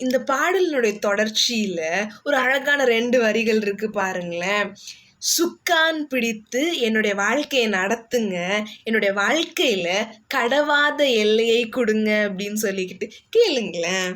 இந்த பாடலினுடைய தொடர்ச்சியில் ஒரு அழகான ரெண்டு வரிகள் இருக்குது பாருங்களேன். சுக்கான் பிடித்து என்னுடைய வாழ்க்கையை நடத்துங்க. என்னுடைய வாழ்க்கையில் கடவாத எல்லையை கொடுங்க அப்படின்னு சொல்லிக்கிட்டு கேளுங்களேன்.